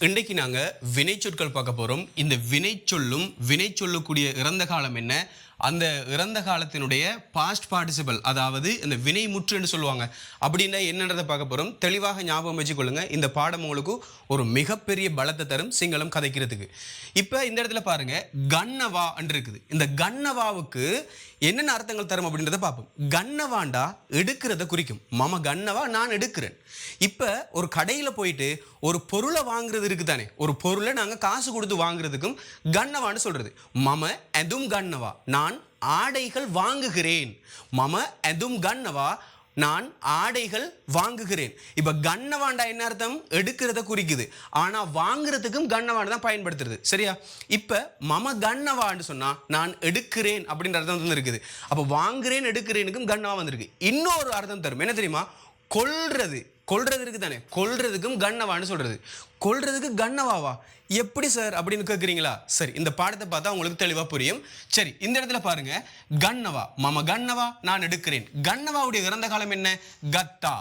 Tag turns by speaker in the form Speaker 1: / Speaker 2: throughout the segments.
Speaker 1: இன்றைக்கு நாங்கள் வினைச்சொற்கள் பார்க்க போகிறோம் இந்த வினைச்சொல்லும் வினை சொல்லக்கூடிய இறந்த காலம் என்ன? அந்த இறந்த காலத்தினுடைய பாஸ்ட் பார்ட்டிசிபல் அதாவது இந்த வினை முற்றுன்னு சொல்லுவாங்க. அப்படின்னா என்னன்றதை பார்க்க போகிறோம் தெளிவாக ஞாபகம் வச்சுக்கொள்ளுங்க. இந்த பாடம் உங்களுக்கு ஒரு மிகப்பெரிய பலத்தை தரும் சிங்களம் கதைக்கிறதுக்கு. இப்போ இந்த இடத்துல பாருங்க கண்ணவா இருக்குது. இந்த கண்ணவாவுக்கு என்னென்ன அர்த்தங்கள் தரும் அப்படின்றத பார்ப்போம். கண்ணவாண்டா எடுக்கிறத குறிக்கும். மம கண்ணவா நான் எடுக்கிறேன். இப்போ ஒரு கடையில் போயிட்டு ஒரு பொருளை வாங்குறது இருக்குது தானே ஒரு பொருளை நாங்கள் காசு கொடுத்து வாங்குறதுக்கும் கண்ணவான்னு சொல்கிறது மம எதும் கண்ணவா. நான் ஆடைகள் வாங்குகிறேன். மம எதும் கண்ணவா? நான் ஆடைகள் வாங்குகிறேன். இப்போ கண்ணவாண்டா என்ன அர்த்தம்? எடுக்கிறத குறிக்குது. ஆனால் வாங்குறதுக்கும் கண்ணவாண்டு தான் பயன்படுத்துறது. சரியா? இப்போ மம கண்ணவான்னு சொன்னால் நான் எடுக்கிறேன் அப்படின்ற அர்த்தம் வந்து இருக்குது. அப்போ வாங்குறேன் எடுக்கிறேனுக்கும் கண்ணவா வந்திருக்கு. இன்னொரு அர்த்தம் தரும். என்ன தெரியுமா? கொள்றது கொல்றது இருக்கு தானே கொல்றதுக்கும் கண்ணவான்னு சொல்றது. கொல்றதுக்கு கண்ணவாவா? எப்படி சார் அப்படின்னு கேட்குறீங்களா சரி இந்த பாடத்தை பார்த்தா உங்களுக்கு தெளிவாக புரியும். சரி இந்த இடத்துல பாருங்க. கண்ணவா. மம கண்ணவா நான் எடுக்கிறேன். கண்ணவாவுடைய இறந்த காலம் என்ன? கத்தா.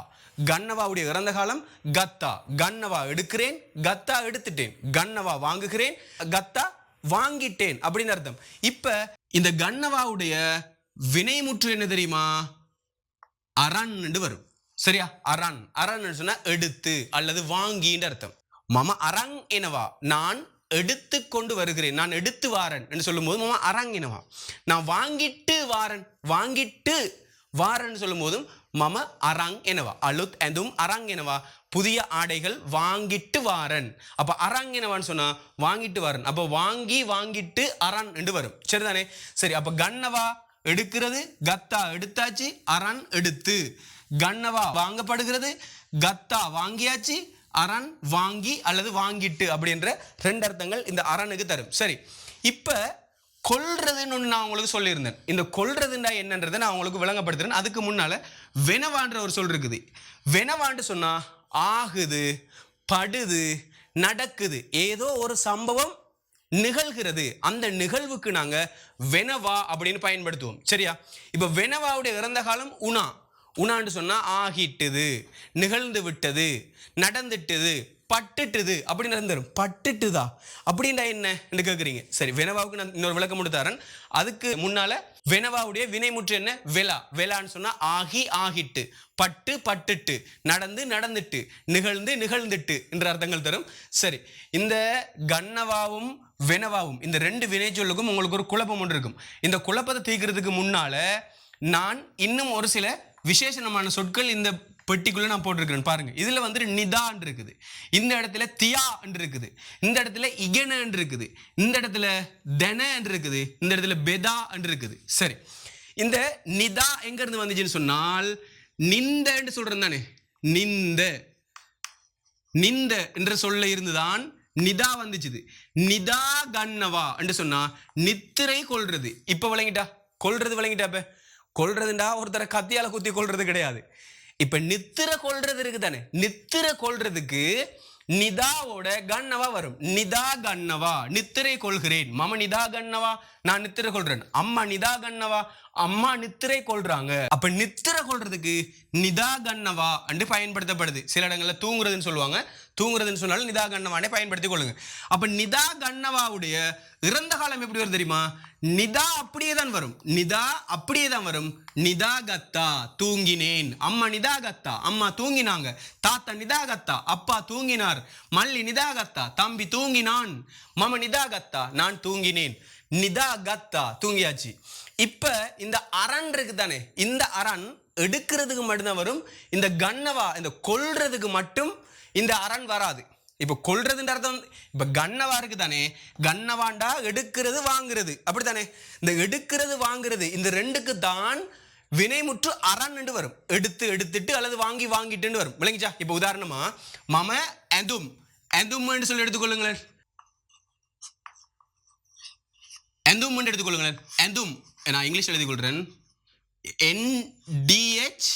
Speaker 1: கண்ணவாவுடைய இறந்த காலம் கத்தா. கண்ணவா எடுக்கிறேன் கத்தா எடுத்துட்டேன். கண்ணவா வாங்குகிறேன் கத்தா வாங்கிட்டேன் அப்படின்னு அர்த்தம். இப்ப இந்த கண்ணவாவுடைய வினைமுற்று என்ன தெரியுமா? அரண்னு வரும். சரியா? அரண். அரண் சொன்னா? எடுத்து அல்லது வாங்கின்ற அர்த்தம். மம அரங் எனவா நான் எடுத்து கொண்டு வருகிறேன். நான் எடுத்து வாரன் என்று சொல்லும்போது மம அரங் எனவா நான் வாங்கிட்டு வாரன். வாங்கிட்டு வாரன் சொல்லும் போதும் மம அரங் எனவா அலுத் எதுவும் அரங் எனவா புதிய ஆடைகள் வாங்கிட்டு வாரன். அப்ப அரங் எனவான்னு சொன்னா? வாங்கிட்டு வாரன். அப்ப வாங்கி வாங்கிட்டு அரண் என்று வரும். சரிதானே? சரி அப்ப கண்ணவா எடுக்கிறது? கத்தா எடுத்தாச்சு. அரண் எடுத்து. கண்ணவா வாங்கப்படுகிறது கத்தா வாங்கியாச்சு அரண் வாங்கி அல்லது வாங்கிட்டு அப்படின்ற ரெண்டு அர்த்தங்கள் இந்த அரணுக்கு தரும். சரி இப்போ கொல்றதுன்னு ஒன்று நான் உங்களுக்கு சொல்லியிருந்தேன். இந்த கொல்றதுண்டா என்னன்றதை நான் உங்களுக்கு விளங்கப்படுத்துறேன். அதுக்கு முன்னால் வெனவான்ற ஒரு சொல் இருக்குது வெனவான்னு சொன்னால் ஆகுது படுது நடக்குது. ஏதோ ஒரு சம்பவம் நிகழ்கிறது. அந்த நிகழ்வுக்கு நாங்கள் வெனவா அப்படின்னு பயன்படுத்துவோம். சரியா? இப்போ வெனவாவுடைய இறந்த காலம் உணா உணான்னு சொன்னால் ஆகிட்டுது நிகழ்ந்து விட்டது நடந்துட்டுது பட்டுட்டுது அப்படின்னு நடந்துடும் பட்டுட்டுதா? அப்படின்னா என்ன? என்று கேட்குறீங்க சரி வெனவாவுக்கு நான் இன்னொரு விளக்கம் கொடுத்தாரன் அதுக்கு முன்னால வெனவாவுடைய வினைமுற்று என்ன? வெலா. வெலான்னு சொன்னா ஆகி ஆகிட்டு பட்டு பட்டுட்டு நடந்து நடந்துட்டு நிகழ்ந்து நிகழ்ந்துட்டு என்ற அர்த்தங்கள் தரும். சரி இந்த கன்னவாவும் வெனவாவும் இந்த ரெண்டு வினைச்சொல்லுக்கும் உங்களுக்கு ஒரு குழப்பம் ஒன்று இருக்கும். இந்த குழப்பத்தை தீர்க்கிறதுக்கு முன்னால நான் இன்னும் ஒரு சில விசேஷமான சொற்கள் இந்த பெட்டிக்குள்ள நான் போட்டிருக்கிறேன் பாருங்க. இதுல வந்துட்டு நிதான்னு இருக்குது இந்த இடத்துல தியா இருக்குது இந்த இடத்துல இகன இருக்குது இந்த இடத்துல தென இருக்குது இந்த இடத்துல பெதா இருக்குது சரி. இந்த நிதா எங்க இருந்து வந்துச்சுன்னு சொன்னால் நிந்தன்னு சொல்றேன் தானே. நிந்த. நிந்த என்ற சொல்ல இருந்துதான் நிதா வந்துச்சுது. நிதா கண்ணவா என்று சொன்னா நித்திரை கொள்றது இப்ப விளங்கிட்டா? கொல்றது விளங்கிட்டா கொள்றதுண்டா கொல்றதுண்டா? ஒருத்தரை கத்தியால குத்தி கொள்றது கிடையாது. இப்ப நித்திர கொல்றது இருக்கு தானே நித்திர கொல்றதுக்கு நிதாவோட கண்ணவா வரும். நிதா கண்ணவா நித்திரை கொள்கிறேன். மம நிதா கண்ணவா நான் நித்திரை கொள்றேன். அம்மா நிதா கண்ணவா அம்மா நித்திரை கொள்றாங்க. அப்ப நித்திரை கொள்றதுக்கு நிதா கண்ணவா என்று பயன்படுத்தப்படுது. சில இடங்கள்ல தூங்குறதுன்னு சொல்லுவாங்க. தூங்குறதுன்னு சொன்னாலும் நிதா கண்ணவானே பயன்படுத்திக் கொள்ளுங்க. அப்ப நிதா கண்ணவாவுடைய இறந்த காலம் எப்படி வரும் தெரியுமா? நிதா அப்படியே தான் வரும். நிதா அப்படியே தான் வரும். நிதா கத்தா தூங்கினேன். அம்மா நிதா கத்தா அம்மா தூங்கினாங்க. தாத்தா நிதா கத்தா அப்பா தூங்கினார். மல்லி நிதா கத்தா தம்பி தூங்கினான். மம நிதா கத்தா நான் தூங்கினேன். நிதா கத்தா தூங்கியாச்சு. இப்ப இந்த அரண் இருக்கு தானே இந்த அரண் எடுக்கிறதுக்கு மட்டும்தான் வரும். இந்த கண்ணவா இந்த கொல்றதுக்கு மட்டும் இந்த அரண் வராது. இப்போ கொள்றதுன்ற அர்த்தம் இப்போ கண்ணவா இருக்கு தானே கண்ணவாண்டா எடுக்கிறது வாங்குறது. அப்படித்தானே? இந்த எடுக்கிறது வாங்குறது இந்த ரெண்டுக்கு தான் வினைமுற்று அரண் வரும். எடுத்து எடுத்துட்டு அல்லது வாங்கி வாங்கிட்டுன்னு வரும். விளங்கிச்சா? இப்போ உதாரணமா மம எதும் எதும்னு சொல்லி எடுத்துக்கொள்ளுங்களேன் எந்தும் எடுத்துக்கொள்ளுங்களேன் எந்தும் நான் இங்கிலீஷ் எழுதி கொள்கிறேன் என்டிஹெச்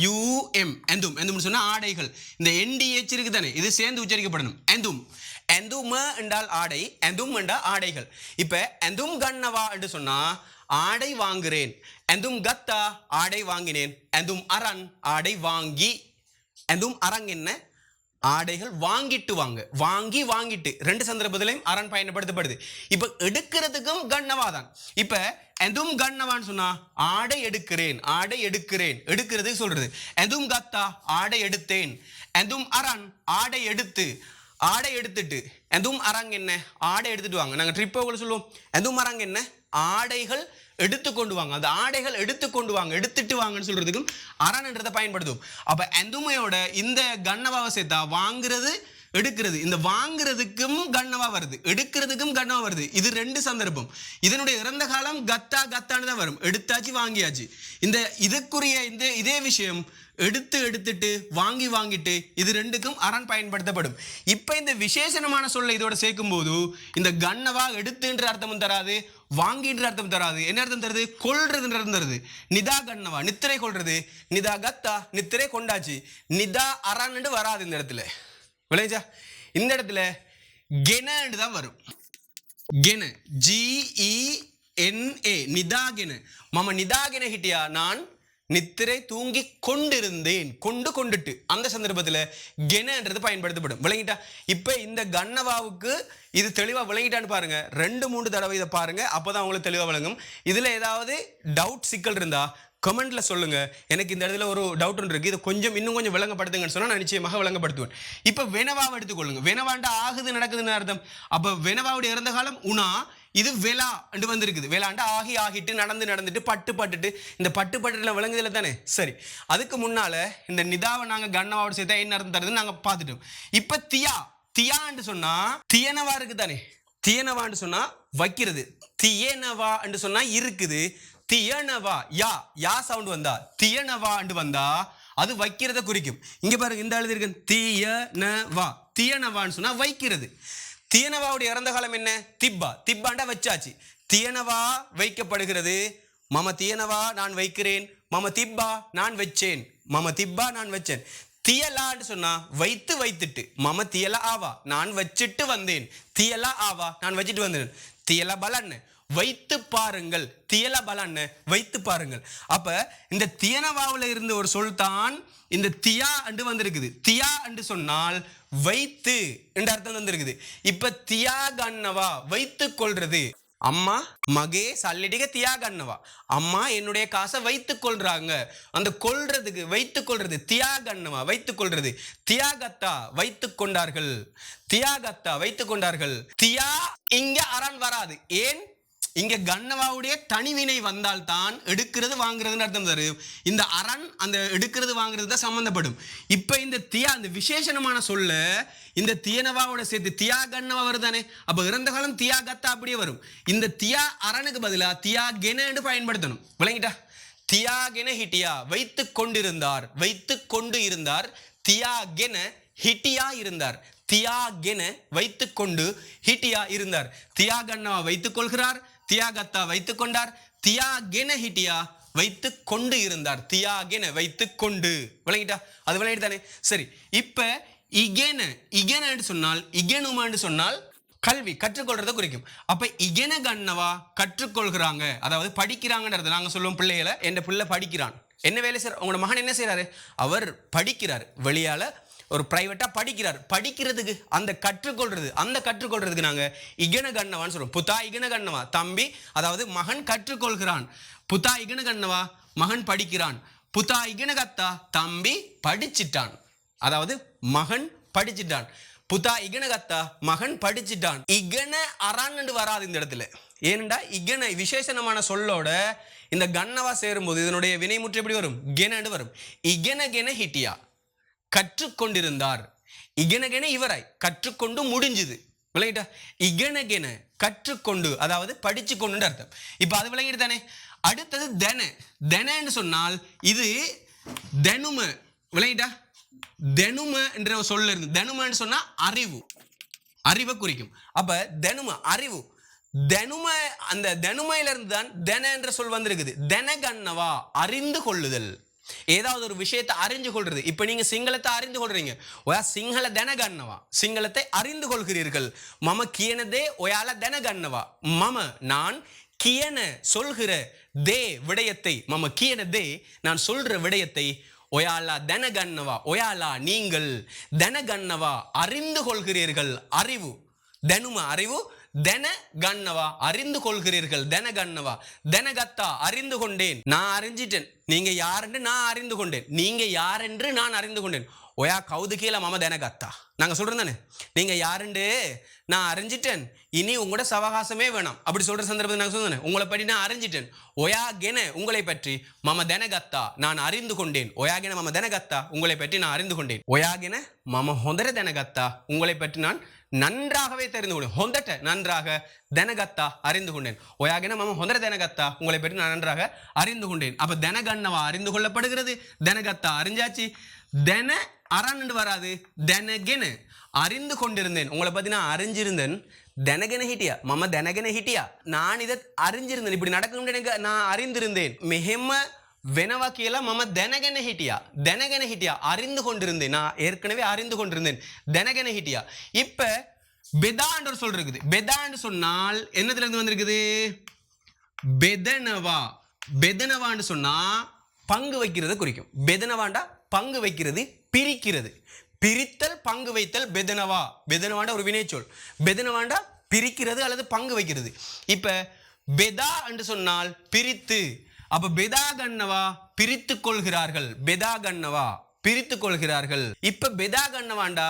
Speaker 1: யூஎம் எந்தும் எந்தும் சொன்னால் ஆடைகள். இந்த என்டிஹெச் இருக்கு தானே இது சேர்ந்து உச்சரிக்கப்படணும். எந்தும் எந்தும என்றால் ஆடை. எந்தும் என்றால் ஆடைகள். இப்போ எந்தும் கண்ணவா என்று சொன்னால் ஆடை வாங்குறேன். எந்தும் கத்தா ஆடை வாங்கினேன். எந்தும் அரண் ஆடை வாங்கி. எந்தும் அரங் என்ன? ஆடைகள் வாங்கிட்டு வாங்க. வாங்கி வாங்கிட்டு. ரெண்டு சந்தர்ப்பத்திலையும் அரண் பயன்படுத்தப்படுது. இப்ப எடுக்கிறதுக்கும் கண்ணவா தான் இப்ப எதுவும் கண்ணவான்னு சொன்னா ஆடை எடுக்கிறேன் ஆடை எடுக்கிறேன். எடுக்கிறது சொல்றது. எதுவும் கத்தா ஆடை எடுத்தேன். எதுவும் அரண் ஆடை எடுத்து. ஆடை எடுத்துட்டு. எதுவும் அரங் என்ன? ஆடை எடுத்துட்டு வாங்க. நாங்க ட்ரிப் சொல்லுவோம். எதுவும் அரங் என்ன? ஆடைகள் எடுத்து கொண்டு வாங்க. அந்த ஆடைகள் எடுத்து கொண்டு வாங்க. எடுத்துட்டு வாங்கன்னு சொல்றதுக்கும் அரண்ன்றதை பயன்படுத்தும் அப்ப எந்துமையோட இந்த கண்ணவாவை சேர்த்தா வாங்குறது எடுக்கிறது. இந்த வாங்குறதுக்கும் கண்ணவா வருது. எடுக்கிறதுக்கும் கண்ணவா வருது. இது ரெண்டு சந்தர்ப்பம். இதனுடைய இறந்த காலம் கத்தா கத்தான்னு தான் வரும். எடுத்தாச்சு வாங்கியாச்சு. இந்த இதுக்குரிய இந்த இதே விஷயம் எடுத்து எடுத்துட்டு வாங்கி வாங்கிட்டு இது ரெண்டுக்கும் அரண் பயன்படுத்தப்படும். இப்போ இந்த விசேஷமான சொல்லை இதோட சேர்க்கும் போது இந்த கண்ணவா எடுத்துன்ற அர்த்தமும் தராது. வாங்கின்ற அர்த்தம் தராது. என்ன அர்த்தம் தருது? கொள்றதுன்ற அர்த்தம் தருது. நிதா கண்ணவா நித்திரை கொள்றது நிதா கத்தா நித்திரை கொண்டாச்சு. நிதா அறான்னு வராது இந்த இடத்துல. விளைஞ்சா இந்த இடத்துல கெனன்னு தான் வரும். ගෙන ஜிஇ என்ஏ நிதாகென மம நிதாகென ஹிட்டியா நான் நித்திரை தூங்கி கொண்டிருந்தேன். கொண்டு கொண்டுட்டு. அந்த சந்தர்ப்பத்தில் கெனன்றது பயன்படுத்தப்படும். விளங்கிட்டா? இப்போ இந்த கண்ணவாவுக்கு இது தெளிவாக விளங்கிட்டான்னு பாருங்க. ரெண்டு மூன்று தடவை இதை பாருங்க. அப்பதான் உங்களுக்கு தெளிவாக விளங்கும். இதில் ஏதாவது டவுட் சிக்கல் இருந்தா கமெண்ட்ல சொல்லுங்க. எனக்கு இந்த இடத்துல ஒரு டவுட் ஒன்று இருக்கு. இதை கொஞ்சம் இன்னும் கொஞ்சம் விளங்கப்படுத்துங்கன்னு சொன்னால் நான் நிச்சயமாக விளங்கப்படுத்துவேன். இப்போ வெனவாவை எடுத்துக்கொள்ளுங்க. வெனவாண்டா ஆகுது நடக்குதுன்னு அர்த்தம். அப்போ வெனவாவுடைய இறந்த காலம் உணா. இது விழா என்று வந்திருக்குது. விழாண்டு ஆகி ஆகிட்டு நடந்து நடந்துட்டு பட்டு பட்டுட்டு இந்த பட்டு பட்டுல விளங்குதில்ல தானே? சரி. அதுக்கு முன்னால இந்த நிதாவை நாங்கள் கண்ணவாவோட சேர்த்தா என்ன அர்த்தம் தருதுன்னு நாங்க பார்த்துட்டோம். இப்போ தியா தியான்னு சொன்னா தியனவா இருக்கு தானே? தியனவான்னு சொன்னா வைக்கிறது. தியனவா என்று சொன்னா இருக்குது. தியனவா யா யா சவுண்ட் வந்தா தியனவா வந்தா அது வைக்கிறத குறிக்கும். இங்க பாருங்க இந்த எழுதிருக்கு தியனவா. தியனவான்னு சொன்னா வைக்கிறது. தியனவாவுடைய இறந்த காலம் என்ன? திப்பா. திப்பாண்டா வச்சாச்சு. தியனவா வைக்கப்படுகிறது. மம தியனவா நான் வைக்கிறேன். மம திப்பா நான் வச்சேன். மம திப்பா நான் வச்சேன். தியலான்னு சொன்னா வைத்து வைத்துட்டு மம தியலா ஆவா நான் வச்சுட்டு வந்தேன். தியலா ஆவா நான் வச்சுட்டு வந்தேன். தியலா பலன்னு. வைத்து பாருங்கள். தியலபலன்னு வைத்து பாருங்கள். அப்ப இந்த தியனவாவில் இருந்த ஒரு சொல் தான் இந்த தியா அண்டு வந்திருக்குது. தியா அண்டு சொன்னால் வைத்து என்ற அர்த்தம் வந்திருக்குது. இப்ப தியா கண்ணவா வைத்து கொள்றது. அம்மா மகே அல்லடிக தியா கண்ணவா அம்மா என்னுடைய காசை வைத்து கொள்றாங்க. அந்த கொள்றதுக்கு வைத்து கொள்றது தியா கண்ணவா வைத்து கொள்றது. தியாகத்தா வைத்து கொண்டார்கள். தியாகத்தா வைத்து கொண்டார்கள். தியா இங்க அரண் வராது. ஏன்? இங்க கண்ணவாவுடைய தனிவினை வந்தால் தான் எடுக்கிறது வாங்குறதுன்னு அர்த்தம் தரும் இந்த அரண் அந்த எடுக்கிறது வாங்குறது தான் சம்மந்தப்படும் இப்போ இந்த தியா அந்த விசேஷணமான சொல்ல இந்த தியனவாவோட சேர்த்து தியா கண்ணவா வருதானே? அப்ப இறந்த காலம் தியா கத்தா அப்படியே வரும். இந்த தியா அரணுக்கு பதிலா தியா கெனன்னு பயன்படுத்தணும். விளங்கிட்டா? தியாகென ஹிட்டியா வைத்து கொண்டிருந்தார் வைத்து கொண்டு இருந்தார் தியாகென ஹிட்டியா இருந்தார். தியாகென வைத்துக்கொண்டு ஹிட்டியா இருந்தார். தியாகண்ணா வைத்துக் கொள்கிறார் தியாகத்தா வைத்து கொண்டார் தியாகென ஹிட்டியா வைத்து கொண்டு இருந்தார். தியாகென வைத்து கொண்டு விளங்கிட்டா? அது விளங்கிட்டு தானே சரி இப்ப இகென இகெனன்னு சொன்னால் இகேனுமான்னு சொன்னால் கல்வி கற்றுக்கொள்றதை குறிக்கும். அப்ப இகென கண்ணவா கற்றுக்கொள்கிறாங்க. அதாவது படிக்கிறாங்கன்றது நாங்க சொல்லுவோம் பிள்ளைகளை. என் பிள்ளை படிக்கிறான். என்ன வேலை செய்யற உங்களோட மகன் என்ன செய்யறாரு அவர் படிக்கிறார். வெளியால ஒரு ப்ரைவேட்டாக படிக்கிறார். படிக்கிறதுக்கு அந்த கற்றுக்கொள்றது அந்த கற்றுக்கொள்றதுக்கு நாங்கள் இகனகண்ணவான்னு கண்ணவான்னு புத்தா இகன கண்ணவா தம்பி அதாவது மகன் கற்றுக்கொள்கிறான். புத்தா இகனகண்ணவா? மகன் படிக்கிறான். புத்தா இகனகத்தா? தம்பி படிச்சிட்டான். அதாவது மகன் படிச்சிட்டான். புத்தா இகனகத்தா? மகன் படிச்சிட்டான். இகன அரான்னு வராது இந்த இடத்துல. ஏனண்டா இகன விசேஷணமான சொல்லோட இந்த கண்ணவா சேரும்போது இதனுடைய வினைமுற்று எப்படி வரும்? கெனன்னு வரும். இகன கென ஹிட்டியா? கற்றுக்கொண்டிருந்தார். இகனகென இவராய் கற்றுக்கொண்டு முடிஞ்சுது. விளங்கிட்டா? இகனகென கற்றுக்கொண்டு அதாவது படிச்சு கொண்டு அர்த்தம். இப்போ அது விளங்கிட்டு தானே அடுத்தது தென. தெனன்னு சொன்னால் இது தெனும. விளங்கிட்டா? தெனும என்ற ஒரு சொல்ல இருந்து தனுமன்னு சொன்னா அறிவு. அறிவை குறிக்கும். அப்ப தெனும அறிவு. தெனும அந்த தெனுமையில இருந்து தான் தென என்ற சொல் வந்திருக்குது. தெனகண்ணவா அறிந்து கொள்ளுதல். ஏதாவது ஒரு விஷயத்தை அறிஞ்சு கொள்றது. இப்ப நீங்க சிங்களத்தை அறிந்து கொள்றீங்க. ஒயா சிங்கள தினகண்ணவா. சிங்களத்தை அறிந்து கொள்கிறீர்கள். மம கியனதே ஒயால தினகண்ணவா. மம நான் கியன சொல்கிற தே விடயத்தை மம கியன தே நான் சொல்ற விடயத்தை ஒயாலா தனகண்ணவா. ஒயாலா நீங்கள் தனகண்ணவா அறிந்து கொள்கிறீர்கள். அறிவு தனும அறிவு தென கண்ணவா அறிந்து கொள்கிறீர்கள் தென கண்ணவா தனகத்தா அறிந்து கொண்டேன் நான் அறிஞ்சிட்டேன். நீங்க யாரென்று நான் அறிந்து கொண்டேன் நீங்க யாரென்று நான் அறிந்து கொண்டேன் ஒயா கவுது கீழே மாம தனகத்தா. நாங்க சொல்றோம் தானே? நீங்க யாருண்டு நான் அறிஞ்சிட்டேன். இனி உங்களோட சவகாசமே வேணாம். அப்படி சொல்ற சந்தர்ப்பத்தை நாங்கள் சொல்லுங்க உங்களை பற்றி நான் அறிஞ்சிட்டேன். ஒயா கென உங்களை பற்றி மம தனகத்தா நான் அறிந்து கொண்டேன் ஒயாகென மம தனகத்தா உங்களை பற்றி நான் அறிந்து கொண்டேன் ஒயாகென மம ஹொந்தர தனகத்தா உங்களை பற்றி நான் நன்றாகவே தெரிந்து கொண்டேன் ஹொந்தட்ட நன்றாக தனகத்தா அறிந்து கொண்டேன். ஒயாகின மம ஹொந்தர தனகத்தா உங்களை பற்றி நான் நன்றாக அறிந்து கொண்டேன். அப்ப தனகண்ணவா அறிந்து கொள்ளப்படுகிறது? தனகத்தா அறிஞ்சாச்சு? தென அரண்டு வராது தனகென அறிந்து கொண்டிருந்தேன். உங்களை பற்றி நான் அறிஞ்சிருந்தேன். தெனகென ஹிட்டியா? மம தெனகென ஹிட்டியா? நான் இதை அறிஞ்சிருந்தேன். இப்படி நடக்கணும்னு எனக்கு நான் அறிந்திருந்தேன். மெஹெம்ம வெனவா கீழே மம தெனகென ஹிட்டியா தெனகென ஹிட்டியா அறிந்து கொண்டிருந்தேன் நான் ஏற்கனவே அறிந்து கொண்டிருந்தேன் தெனகென ஹிட்டியா இப்ப பெதான்ற ஒரு சொல் இருக்குது பெதான்னு சொன்னால் என்னதுல இருந்து வந்திருக்குது பெதனவா பெதனவான்னு சொன்னா பங்கு வைக்கிறது குறிக்கும். பெதனவாண்டா பங்கு வைக்கிறது பிரிக்கிறது. பிரித்தல் பங்கு வைத்தல் பெதனவா. பெதனவாண்டா ஒரு வினைச்சொல் பெதனவாண்டா பிரிக்கிறது அல்லது பங்கு வைக்கிறது. இப்ப பெதா என்று சொன்னால் பிரித்து. அப்ப பெதா கண்ணவா பிரித்து கொள்கிறார்கள் பெதா கண்ணவா பிரித்து கொள்கிறார்கள் இப்ப பெதா கண்ணவாண்டா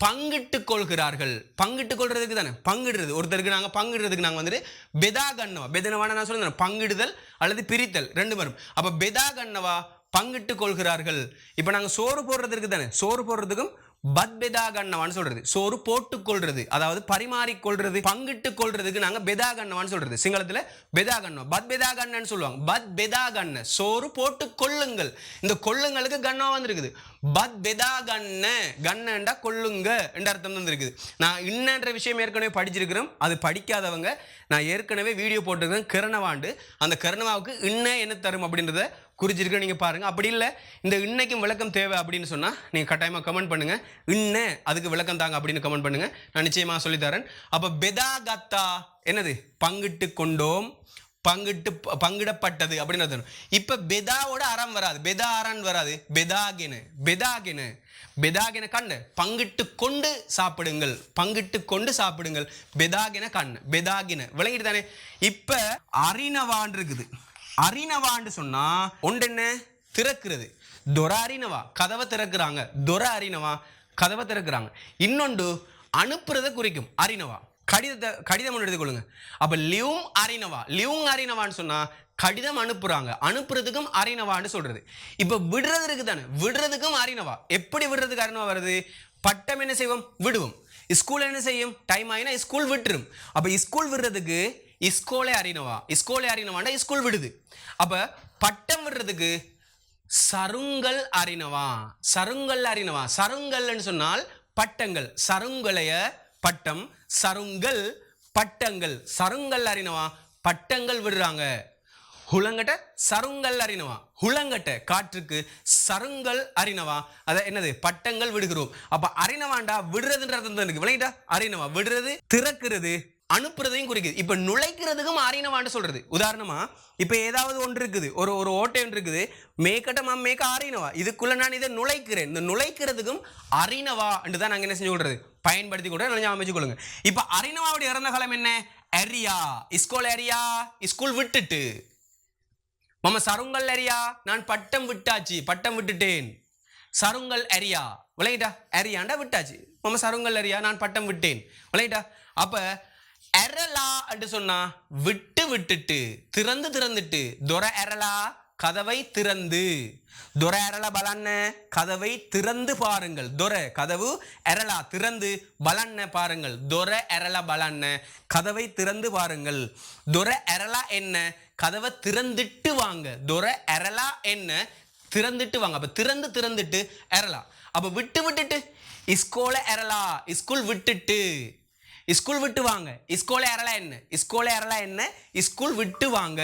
Speaker 1: பங்கிட்டு கொள்கிறார்கள் பங்கிட்டு கொள்றதுக்கு தானே? பங்கிடுறது. ஒருத்தருக்கு நாங்க பங்கிடுறதுக்கு நாங்க வந்துட்டு பெதா கண்ணவா பெதனவான நான் சொல்லுறேன் பங்கிடுதல் அல்லது பிரித்தல் ரெண்டு வரும். அப்ப பெதா கண்ணவா பங்கிட்டு கொள்கிறார்கள் இப்ப நாங்க சோறு போடுறதுக்கு தானே? சோறு போடுறதுக்கும் பத் பெதா கண்ணவான்னு சொல்றது. சோறு போட்டு அதாவது பரிமாறிக்கொள்றது பங்கிட்டு கொள்றதுக்கு நாங்க பெதா கண்ணவான்னு சொல்றது. சிங்களத்துல பெதா கண்ணம். பத் பெதா கண்ணன்னு சொல்லுவாங்க. பத் பெதா கண்ண. சோறு போட்டு கொள்ளுங்கள். இந்த கொள்ளுங்களுக்கு கண்ணா வந்திருக்குது. பத் பெதா கண்ண. கண்ணண்டா கொள்ளுங்க என்ற அர்த்தம் வந்திருக்குது நான் இன்னன்ற விஷயம் ஏற்கனவே படிச்சிருக்கிறோம். அது படிக்காதவங்க நான் ஏற்கனவே வீடியோ போட்டிருக்கேன் கிரணவாண்டு. அந்த கிரணவாவுக்கு இன்ன என்ன தரும் அப்படின்றத குறிச்சிருக்க நீங்கள் பாருங்கள் அப்படி இல்லை இந்த இன்னைக்கும் விளக்கம் தேவை அப்படின்னு சொன்னால் நீங்கள் கட்டாயமாக கமெண்ட் பண்ணுங்கள் இன்ன அதுக்கு விளக்கம் தாங்க அப்படின்னு கமெண்ட் பண்ணுங்கள் நான் நிச்சயமாக சொல்லித்தரேன் அப்போ பெதா கத்தா என்னது? பங்கிட்டு கொண்டோம். பங்கிட்டு ப- பங்கிடப்பட்டது அப்படின்னு இப்போ பெதாவோட அறம் வராது. பெதா அரண் வராது. பெதாகினு. பெதாகினு. பெதாகின கண்ணு. பங்கிட்டு கொண்டு சாப்பிடுங்கள். பங்கிட்டு கொண்டு சாப்பிடுங்கள். பெதாகின கண்ணு. பெதாகின. விளங்கிட்டு தானே? இப்போ அரினவான் இருக்குது. அரினவான்னு சொன்னா ஒன்று என்ன திறக்கிறது. தொர அரினவா. கதவை திறக்கிறாங்க. தொர அரினவா. கதவை திறக்கிறாங்க. இன்னொன்று அனுப்புறதை குறிக்கும். அரினவா. கடிதத்தை கடிதம் ஒன்று எடுத்துக்கொள்ளுங்க. அப்போ லிவும் அரினவா லிவும் அரினவான்னு சொன்னால் கடிதம் அனுப்புகிறாங்க அனுப்புறதுக்கும் அரினவான்னு சொல்கிறது இப்போ விடுறது தானே விடுறதுக்கும் அரினவா. எப்படி விடுறதுக்கு அரினவா வருது? பட்டம் என்ன செய்வோம்? விடுவோம். ஸ்கூல் என்ன செய்யும்? டைம் ஆகினா ஸ்கூல் விட்டுரும். அப்போ ஸ்கூல் விடுறதுக்கு இஸ்கோலே அறினவா இஸ்கோலே அறினவாண்டா ஸ்கூல் விடுது. அப்போ பட்டம் விடுறதுக்கு சருங்கல் அறினவா சருங்கல் அறினவா சருங்கல்னு சொன்னால் பட்டங்கள். சருங்கலைய பட்டம் சருங்கல் பட்டங்கள். சருங்கல் அறினவா பட்டங்கள் விடுறாங்க. ஹுளங்கட்ட சருங்கல் அறினவா ஹுளங்கட்ட காற்றுக்கு சருங்கல் அறினவா அத என்னது? பட்டங்கள் விடுகிறோம். அப்ப அறினவாண்டா விடுறதுன்றது அர்த்தம் இருக்கு விளங்கிட்டா? அறினவா விடுறது திறக்கிறது அனுப்புறதையும் குறிக்குது. இப்போ நுழைக்கிறதுக்கும் அறினவான்னு சொல்றது. உதாரணமா இப்போ ஏதாவது ஒன்று இருக்குது. ஒரு ஒரு ஓட்டை ஒன்று இருக்குது. மேக்கட்ட மேக்க அறினவா இதுக்குள்ள நான் இதை நுழைக்கிறேன். இந்த நுழைக்கிறதுக்கும் அரினவா என்று தான் நாங்கள் என்ன செஞ்சு கொள்றது? பயன்படுத்தி கூட நல்லா அமைச்சு கொள்ளுங்க. இப்போ அரினவாவுடைய இறந்த காலம் என்ன? எரியா இஸ்கோல் எரியா இஸ்கூல் விட்டுட்டு. மம சருங்கல் எரியா நான் பட்டம் விட்டாச்சு. பட்டம் விட்டுட்டேன். சருங்கல் எரியா விளையிட்டா எரியாண்டா விட்டாச்சு. மம சருங்கல் எரியா நான் பட்டம் விட்டேன். விளையிட்டா அப்போ எரலா என்று சொன்னா விட்டு விட்டுட்டு திறந்து திறந்துட்டு தொர எரலா கதவை திறந்து. தொர எரல பலன்ன கதவை திறந்து பாருங்கள். துர கதவு எரலா திறந்து பலன்ன பாருங்கள். தொர எரல பலன்ன கதவை திறந்து பாருங்கள். துர எரலா என்ன? கதவை திறந்துட்டு வாங்க. தொர எரலா என்ன? திறந்துட்டு வாங்க. அப்ப திறந்து திறந்துட்டு எரலா அப்ப விட்டு விட்டுட்டு இஸ்கோல எரலா இஸ்கூல் விட்டுட்டு ஸ்கூல் விட்டு வாங்க. இஸ்கோல எரலா என்ன? இஸ்கோல எரலா என்ன? ஸ்கூல் விட்டு வாங்க.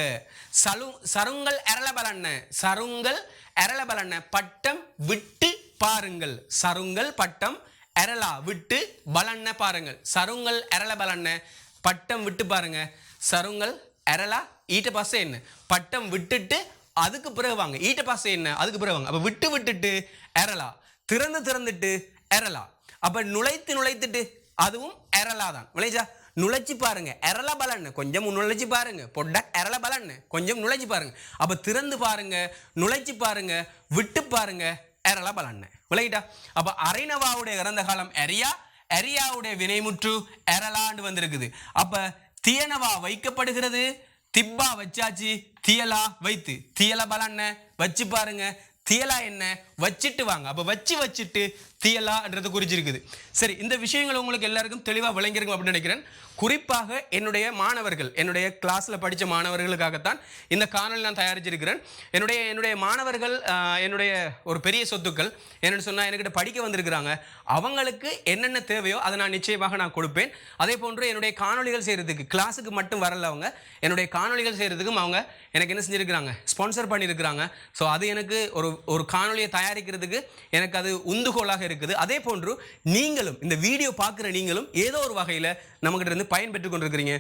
Speaker 1: சலு சருங்கள் எரல பலன்ன சருங்கள் எரல பலன்ன பட்டம் விட்டு பாருங்கள். சருங்கள் பட்டம் எரலா விட்டு பலன்ன பாருங்கள். சருங்கள் எரல பலன்ன பட்டம் விட்டு பாருங்க. சருங்கள் எரலா ஈட்ட பாச என்ன? பட்டம் விட்டுட்டு அதுக்கு பிறகு வாங்க. ஈட்ட பாச என்ன? அதுக்கு பிறகு வாங்க. அப்போ விட்டு விட்டுட்டு எரலா திறந்து திறந்துட்டு எரலா அப்போ நுழைத்து நுழைத்துட்டு அதுவும் எரலா தான் விளைஞ்சா நுழைச்சி பாருங்க. எரள பலன்னு. கொஞ்சம் நுழைச்சி பாருங்க. பொட்ட எரள பலன்னு. கொஞ்சம் நுழைச்சி பாருங்க. அப்ப திறந்து பாருங்க. நுழைச்சி பாருங்க. விட்டு பாருங்க. எரள பலன்னு. விளையிட்டா அப்ப அரைனவாவுடைய இறந்த காலம் எரியா? எரியாவுடைய வினைமுற்று எரலாண்டு வந்திருக்குது. அப்ப தியனவா வைக்கப்படுகிறது? திப்பா வச்சாச்சு. தியலா வைத்து. தியல பலன்ன. வச்சு பாருங்க. தியலா என்ன? வச்சிட்டு வாங்க. அப்ப வச்சு வச்சுட்டு தீயலான்றது குறிச்சிருக்குது சரி இந்த விஷயங்கள் உங்களுக்கு எல்லாருக்கும் தெளிவாக விளங்கிருங்க அப்படின்னு நினைக்கிறேன். குறிப்பாக என்னுடைய மாணவர்கள் என்னுடைய கிளாஸில் படித்த மாணவர்களுக்காகத்தான் இந்த காணொலி நான் தயாரிச்சிருக்கிறேன். என்னுடைய என்னுடைய மாணவர்கள் என்னுடைய ஒரு பெரிய சொத்துக்கள் என்னென்னு சொன்னால் என்கிட்ட படிக்க வந்திருக்கிறாங்க. அவங்களுக்கு என்னென்ன தேவையோ அதை நான் நிச்சயமாக நான் கொடுப்பேன். அதே போன்று என்னுடைய காணொளிகள் செய்கிறதுக்கு கிளாஸுக்கு மட்டும் வரல அவங்க. என்னுடைய காணொளிகள் செய்கிறதுக்கும் அவங்க எனக்கு என்ன செஞ்சுருக்கிறாங்க? ஸ்பான்சர் பண்ணியிருக்கிறாங்க ஸோ அது எனக்கு ஒரு ஒரு காணொளியை தயாரிக்கிறதுக்கு எனக்கு அது உந்துகோலாக இருக்குது. அதே போன்று நீங்களும் இந்த வீடியோ பார்க்குற நீங்களும் ஏதோ ஒரு வகையில் நம்மகிட்ட இருந்து பயன்பெற்று கொண்டிருக்கிறீங்க.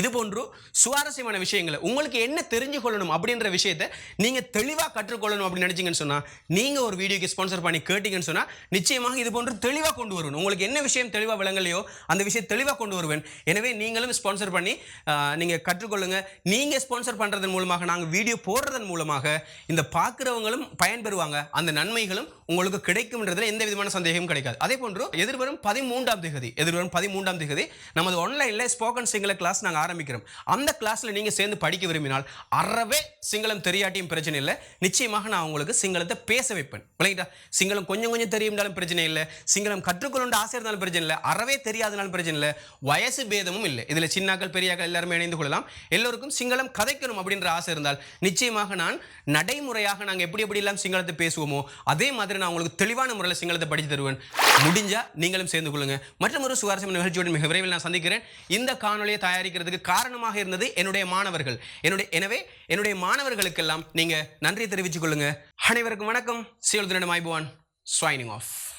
Speaker 1: இது போன்று சுவாரஸ்யமான விஷயங்களை உங்களுக்கு என்ன தெரிஞ்சு கொள்ளணும் அப்படின்ற விஷயத்தை நீங்கள் தெளிவாக கற்றுக்கொள்ளணும் அப்படின்னு நினச்சிங்கன்னு சொன்னால் நீங்கள் ஒரு வீடியோக்கு ஸ்பான்சர் பண்ணி கேட்டிங்கன்னு சொன்னால் நிச்சயமாக இது போன்று தெளிவாக கொண்டு வருவேன் உங்களுக்கு என்ன விஷயம் தெளிவாக விளங்கலையோ அந்த விஷயம் தெளிவாக கொண்டு வருவேன். எனவே நீங்களும் ஸ்பான்சர் பண்ணி நீங்கள் நீங்க கற்றுக்கொள்ளுங்க. நீங்க ஸ்பான்சர் பண்றதன் மூலமாக நாங்கள் வீடியோ போடுறதன் மூலமாக இந்த பார்க்குறவங்களும் பயன்பெறுவாங்க. அந்த நன்மைகளும் உங்களுக்கு கிடைக்கும்ன்றதுல எந்த விதமான சந்தேகமும் கிடைக்காது. அதே போன்று எதிர்வரும் பதிமூன்றாம் திகதி எதிர்வரும் பதிமூன்றாம் திகதி நமது ஆன்லைனில் ஸ்போக்கன் சிங்கள கிளாஸ் நாங்கள் ஆரம்பிக்கிறோம். அந்த கிளாஸில் நீங்க சேர்ந்து படிக்க விரும்பினால் அறவே சிங்களம் தெரியாட்டியும் பிரச்சனை இல்லை. நிச்சயமாக நான் உங்களுக்கு சிங்களத்தை பேச வைப்பேன். விளங்கிட்டா சிங்களம் கொஞ்சம் கொஞ்சம் தெரியும்னாலும் பிரச்சனை இல்லை. சிங்களம் கற்றுக்கொள்ள ஆசை இருந்தாலும் பிரச்சனை இல்லை. அறவே தெரியாதனாலும் பிரச்சனை இல்லை. வயசு பேதமும் இல்லை. இதுல சின்னாக்கள் பெரியாக்கள் எல்லாருமே இணைந்து கொள்ளலாம். எல்லோருக்கும் சிங்களம் கதைக்கணும் அப்படின்ற ஆசை இருந்தால் நிச்சயமாக நான் நடைமுறையாக நாங்கள் எப்படி எப்படி எல்லாம் சிங்களத்தை பேசுவோமோ அதே மாதிரி நான் உங்களுக்கு தெளிவான முறையில் சிங்களத்தை படித்து தருவேன். முடிஞ்சா நீங்களும் சேர்ந்து கொள்ளுங்க. மற்றும் ஒரு சுவாரஸ்யமான நிகழ்ச்சியுடன் மிக விரைவில் நான் சந்திக்கிறேன். இந்த காணொலியை தயாரிக்கிறதுக்கு காரணமாக இருந்தது என்னுடைய மாணவர்கள். என்னுடைய எனவே என்னுடைய மாணவர்களுக்கெல்லாம் நீங்க நன்றி தெரிவித்துக் கொள்ளுங்க. அனைவருக்கும் வணக்கம். சிவல் தினம் ஐபுவான் ஸ்வைனிங் ஆஃப்